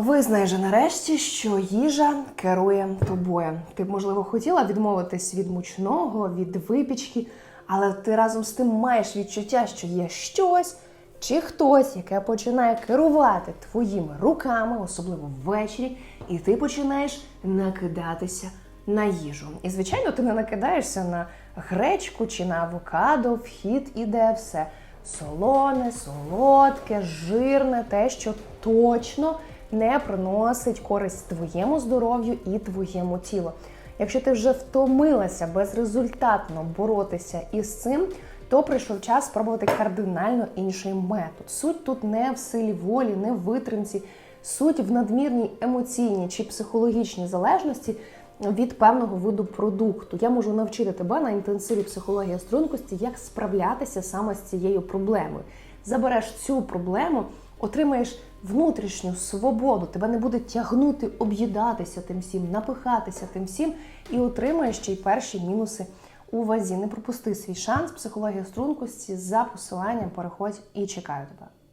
Визнай же нарешті, що їжа керує тобою. Ти б, можливо, хотіла відмовитись від мучного, від випічки, але ти разом з тим маєш відчуття, що є щось чи хтось, яке починає керувати твоїми руками, особливо ввечері, і ти починаєш накидатися на їжу. І, звичайно, ти не накидаєшся на гречку чи на авокадо, в хід іде все солоне, солодке, жирне, те, що точно не приносить користь твоєму здоров'ю і твоєму тілу. Якщо ти вже втомилася безрезультатно боротися із цим, то прийшов час спробувати кардинально інший метод. Суть тут не в силі волі, не в витримці, суть в надмірній емоційній чи психологічній залежності від певного виду продукту. Я можу навчити тебе на інтенсиві психології стрункості, як справлятися саме з цією проблемою. Забереш цю проблему, отримаєш внутрішню свободу, тебе не буде тягнути об'їдатися тим всім, напихатися тим всім, і отримаєш ще й перші мінуси у вазі. Не пропусти свій шанс психологія стрункості за посиланням переходь і чекаю тебе.